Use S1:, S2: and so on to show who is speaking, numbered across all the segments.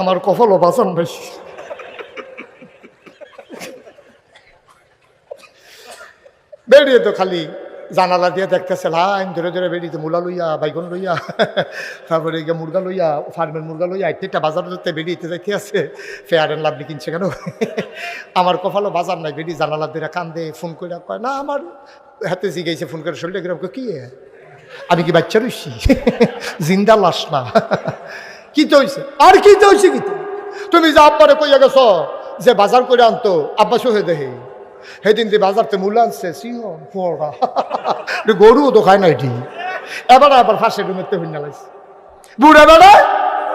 S1: আমার কপালও বাঁচান বেশি বেরিয়ে তো খালি জানালা দিয়ে দেখতেছে, লাইন ধরে ধরে বেরিয়েছে মূলা লইয়া, বাইগন লইয়া, তারপরে গিয়ে মুরগা লইয়া ফার্মের মুরগা লইয়া একটা বাজার ধরতে বেরিয়েতে যাইতে আছে ফেয়ার অ্যান্ড লাভলি কিনছে কেন? আমার কপালও বাজার নাই, বেরিয়ে জানালা দিয়ে কান্দে ফোন করে কয়, না, আমার হাতে জিগাইছে ফোন করে শরীরটা কীরকম কি আমি কি বাচ্চা রইছি? জিন্দা লাশ না। কি চলছে আর কি চলছে কি? তুমি যে আব্বারে কইয়া গেছ যে বাজার করে আনতো, আব্বা সহে দেহে। সেদিন যে বাজারতে মূল্য আনছে সিংহ গরুও তো খায় না এটি এবার আবার ফাঁসে ডুমেতে হইনা লাগছে বুড়া বেড়া,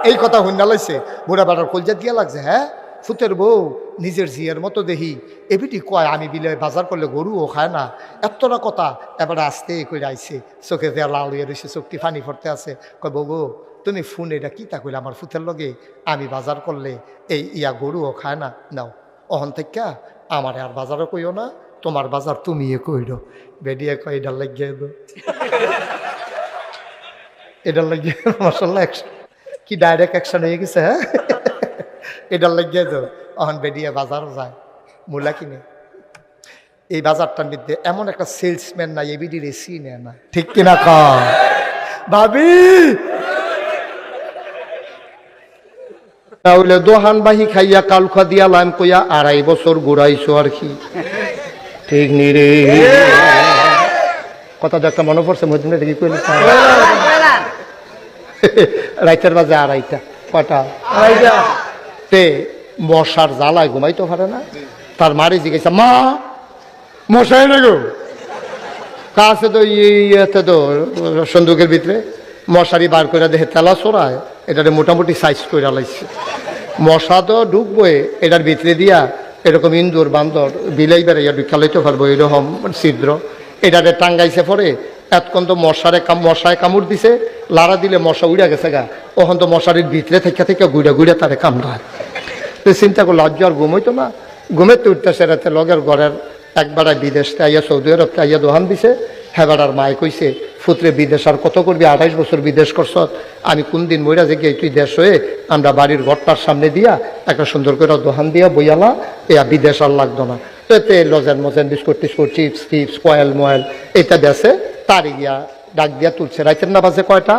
S1: এই কথা হইনা লাগছে বুড়া বেড়ার কলজা দিয়া লাগছে হ্যাঁ? ফুতের বউ, নিজের জিয়ের মতো দেখি এবিটি কয়, আমি বিলে বাজার করলে গরুও খায় না। এতটা কথা এবার আস্তে করে আইছে। চোখে দেয়া লাল হয়ে রয়েছে চোখটি ফানি ফরতে আছে। কয়, বউ তুমি ফোন এটা কি তা কইলে আমার ফুতের লগে? আমি বাজার করলে এই ইয়া গরুও খায় না। নাও, অহন থেকে আমার আর বাজারও কইও না, তোমার বাজার তুমি কইরো। বেডিয়ে কয় এটার লাগিয়ে দো। এটার লাগিয়ে অ্যাকশন কি ডাইরেক্ট অ্যাকশন হয়ে গেছে হ্যাঁ? এটার লাগিয়ে দো অহন বেডিয়ে বাজারও যায়। মূলা কিনে। এই বাজারটার মধ্যে এমন একটা সেলসম্যান নাই এবিডি রেসি নেয় না। ঠিক কিনা ক? ভাবি! তাহলে দোহান বাহি খাইয়া কালখা দিয়া লাইম কইয়া আড়াই বছর ঘুরাইছো আর কি? ঠিক নি রে? কথা একটা মনে পড়ছে মধ্যে দেখি কইলে? রাইতের বাজে আড়াইটা কটা? তে মশার জ্বালায় ঘুমাইতে পারে না। তার মারে জিজ্ঞাসা মা মশাই না গো? কাছে তো ইয়েতে তো সন্দুকের ভিতরে। মশারি বার করে দেখে তেলা চড়ায় এটারে মোটামুটি সাইজ করে লাইছে। মশা তো ঢুকবোই এটার ভিতরে দিয়া এরকম ইন্দুর বান্দর বিলাই বেড়াইয়া ঢুকালাইতে পারব এরকম ছিদ্র। এটারে টাঙ্গাইছে পরে এতক্ষণ তো মশারে মশায় কামড় দিছে লাড়া দিলে মশা উড়া গেছে গা। ওখান তো মশারির ভিতরে থেকে থেকে গুড়া গুড়া তারে কামড়ায়। তো চিন্তা করল আজ আর ঘুমাইতো না। ঘুমেতে উঠতেছে রাতে লগের ঘরের একবারে বিদেশ আইয়া সৌদি আরব আইয়া দোহান দিছে। হেবাড়ার মায় কইছে ফুতরে বিদেশ আর কত করবি? আঠাইশ বছর বিদেশ করছ। আমি কোন দিন মইরা যে গিয়ে তুই দেশ হয়ে আমরা বাড়ির ঘরটার সামনে দিয়া একটা সুন্দর করে দোহান দিয়া বইয়ালা এয়া বিদেশ আর লাগতো না। তো এতে লজেন মজেন বিস্কুট টিস্কুট চিপস টিপস কয়েল ময়েল এটা বেছে তারি গিয়া ডাক দিয়া তুলছে। রাইতের না বাজে কয়টা?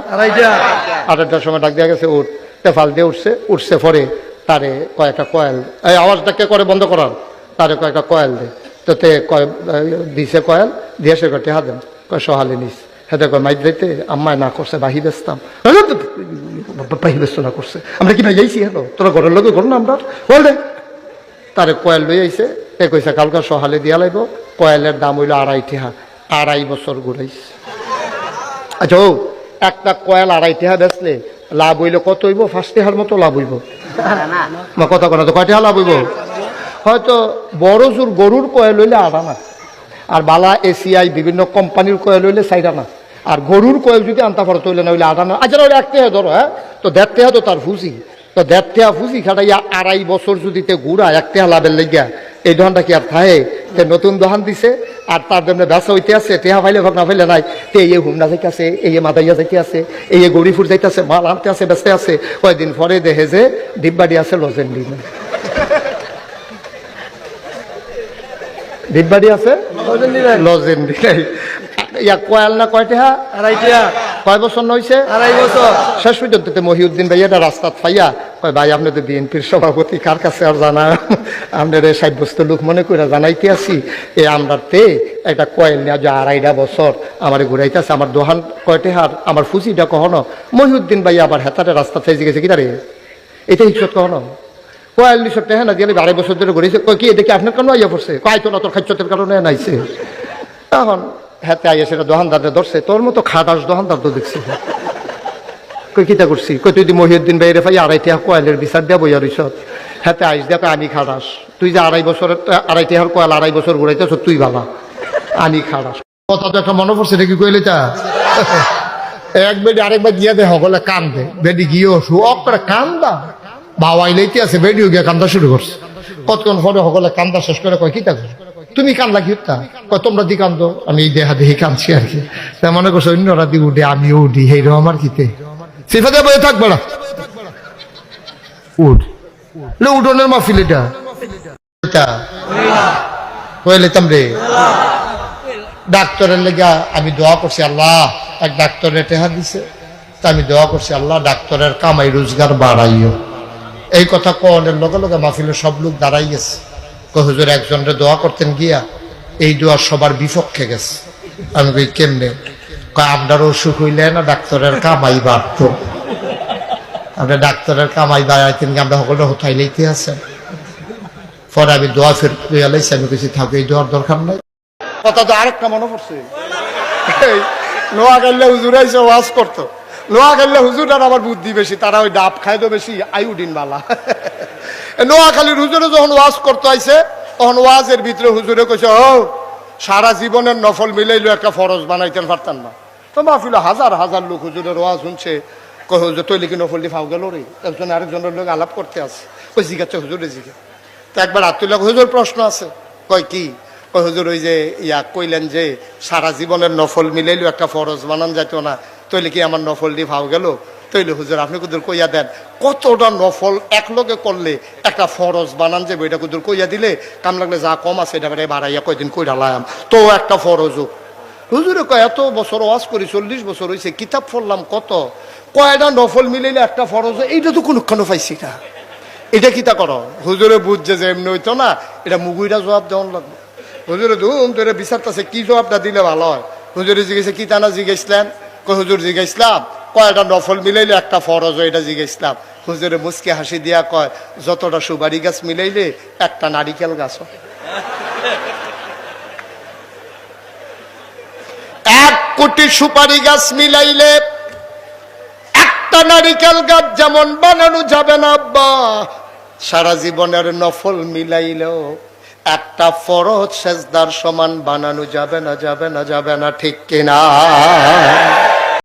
S1: আড়াইটার সময় ডাক দিয়া গেছে উঠ। তেফাল দিয়ে উঠছে উঠছে পরে তারে কয়েকটা কয়েল, এই আওয়াজটা কে করে বন্ধ করার তারে কয়েকটা কয়েল দে। তো তে কয়, দিছে কয়েল, দিয়ে সে কয় টেহা দেন কয় সহালে নিস। হেতে কয় মাইক দিতে আম্মায় না করছে, বাহি বেচতাম। বাহি বেচতো না করছে। আমরা কি ভাই যাইছি হ্যালো তোরা ঘরের লোকে ঘর না আমরা? দে। তারে কয়েল লই আইছে, এ কইছে, কালকা সহালে দিয়া লাইব, কয়েলের দাম হইল আড়াই টেহা আড়াই বছর ঘুরাইছে। আচ্ছা ও, একটা কয়েল আড়াই টেহা বেচলে লাভ হইলে কত হইব? ফার্স্ট টেহার মতো লাভ হইব। কথা কথা তো কয় টেহা লাভ হইব হয়তো বড় জোর গরুর কয়েল হইলে আড়া না। আর বালা এসিআই বিভিন্ন কোম্পানির কয়েল হইলে সাইডা না। আর গরুর কয়েল যদি আনতে পারো তৈলে না হইলে আড়া না। আচ্ছা ওই এক টেহা ধরো হ্যাঁ? তো দেড় টেহা তো তার ফুসি। তো দেড় টেহা ফুসি খাটাইয়া আড়াই বছর যদি তে গুড়া এক টেহা লাভের লেগিয়া, এই দোকানটা কি আর তে নতুন দোকান দিছে? আর তার জন্য ব্যবসা হইতে আছে টেহা ফাইলে ভাগ না ফাইলে নাই। তে এই হুমনা যাইতে আছে এই মাদাইয়া যাইতে আছে এই গড়িফুর যাইতে আছে মাল আনতে আছে ব্যস্ত আছে কয়দিন পরে দেখে যে ডিব্বাডি আছে লজেন ডিমে ডিব্বাডি আছে? লজেন নাই ইয়া কয়াল না কয়টা কয় বছর নইছে?
S2: আড়াই বছর।
S1: শেষ পর্যন্ত মহিউদ্দিন ভাই এটা রাস্তাত ফাইয়া ভাই, আপনি তো বিএনপির সভাপতি, কার কাছে আর জানা আপনার সাব্যস্ত লোক মনে করে জানাইতে আছি আমরা তে একটা কয়েল নেওয়া যে আড়াইটা বছর আমার ঘুরাইতেছে, আমার দোহান কয়টে হার, আমার ফুসিটা কখনো? মহিউদ্দিন ভাই আবার হেতারে রাস্তা ফেসে গেছে কি তারে এটা ইচ্ছত কখনো? কয়েল নিশো টেহা না দিয়ে আড়াই বছর ধরে ঘুরেছে কয়, কি দেখি আপনার কেন আইয়া পড়ছে? কয় তো না, তোর খাচ্যতের কারণে নাইছে। তখন হাতে আইয়া সেটা দোকানদারে ধরছে, তোর মতো খাটাস দোকানদার তো দেখছি। কই কিতা করছি? কই তুই মহিউদ্দিন ভাই রে ভাই আড়াইটা কয়েলের বিচার দিয়া বইয়া রইছ হাতে আইস দেখ আমি খাটাস তুই যে আড়াই বছরের আড়াইটা হার কয়েল আড়াই বছর ঘুরাইতেছ, তুই বাবা, আনি খাটাস কথা তো একটা মনে পড়ছে নাকি কইলে তা? এক বেডি আরেকবার গিয়া দে সকলে কান্দে বেডি গিয়েও শু অক করে কান্দা বাবাই লইতে আছে, বেডিও গিয়া কান্দা শুরু করছে। কতক্ষণ পরে সকলে কান্দা শেষ করে কয় কি তা তুমি কান্দলা কি তা? কয়, তোমরা দি কান্দো, আমি দেহা দেহি কান্দছি আর কি। মনে করছ, অন্যরা দি উঠে, আমিও উঠি রকম আর কিতে? সিফাতে বয়ে থাকব না। উঠ। লে উঠোনের মাহফিল এটা। এটা হয়ে লেতাম রে? ডাক্তারের লেগা আমি দোয়া করছি আল্লাহ। এক ডাক্তারের টেহা দিছে। তা আমি দোয়া করছি আল্লাহ ডাক্তারের কামাই রোজগার বাড়াইও। এই কথা কনের লগে লগে মাহফিলের সব লোক দাঁড়াই গেছে। হুজুর একজনের দোয়া করতেন গিয়া। এই দোয়া সবার বিপক্ষে গেছে। আমি কই কেমনে? আপনার অসুখ হইলে না ডাক্তারের কামাই বাড়তো। আমরা ডাক্তারের কামাই বাড়াইতেন আমরা সকলে হোথাই লইতে আছেন। পরে আমি দোয়া ফের লইয়া লাইছি, আমি কিছু থাকো, এই দোয়ার দরকার নাই। কথা তো আরেকটা মনে পড়ছে। নোয়া গাইলে হুজুর আইসে ওয়াজ করতো। নোয়া গাইলে হুজুর আর আমার বুদ্ধি বেশি, তারা ওই ডাব খায় তো বেশি আইউডিন বালা। নোয়াখালীর হুজুরে যখন ওয়াজ করতে আইছে, তখন ওয়াজের ভিতরে হুজুরে কইছে, ও, সারা জীবনের নফল মিলাইলো একটা ফরজ বানাইতেন, পারতেন না। তো মাহফিল হাজার হাজার লোক হুজুরের ওয়াজ শুনছে কই হুজুর তৈলি কি নফল ফাও গেল রে? একজন আরেকজনের লোক আলাপ করতে আছে ওই জিজ্ঞাসা হুজুরে জিজ্ঞাসা তো একবার আত্মীয় হুজুর, প্রশ্ন আছে। কয়, কি? কয়, হুজুর, ওই যে ইয়া কইলেন যে সারা জীবনের নফল মিলাইলেও একটা ফরজ বানান যাইতো না। তৈলে কি আমার নফল দিয়ে ভাও গেল তৈলে হুজুর, আপনি কুদুর কইয়া দেন, কতটা নফল একলগে করলে একটা ফরজ বানান যাবে এটা কুদুর কইয়া দিলে কাম লাগলে যা কম আছে, এটা বেড়ে বাড়াইয়া কয়দিন কইরা লায়াম। তো একটা ফরজ হোক হুজুরে কয়, এত বছর ওয়াজ করি, চল্লিশ বছর হয়েছে কিতাব পড়লাম কত? কয়টা নফল মিলাইলে একটা ফরজ এইটা তো কোনখানে পাইছি না। এটা কিতা করো? হুজুরে বুঝছে যে এমনি হইতো না, এটা মুগুইটা জবাব দেওয়ান লাগবে। হুজুরে ধুম তোরে বিচারতেছে, কি জবাবটা দিলে ভালো হয়? হুজুরে জিজ্ঞেসে, কি টানা জিজ্ঞেসলেন? কই হুজুর জিজ্ঞাসলাম কয়টা নফল মিলাইলে একটা ফরজ এটা জিজ্ঞাসলাম। হুজুরে মুসকে হাসি দিয়া কয়, যতটা সুবারি গাছ মিলাইলে একটা নারিকেল গাছ হয়। এক কোটি সুপারি গাছ মিলাইলে একটা নারিকেল গাছ যেমন বানানো যাবে না, আব্বা। সারা জীবনের নফল মিলাইলেও একটা ফরজ সেজদার সমান বানানো যাবে না যাবে না যাবে না, ঠিক কিনা?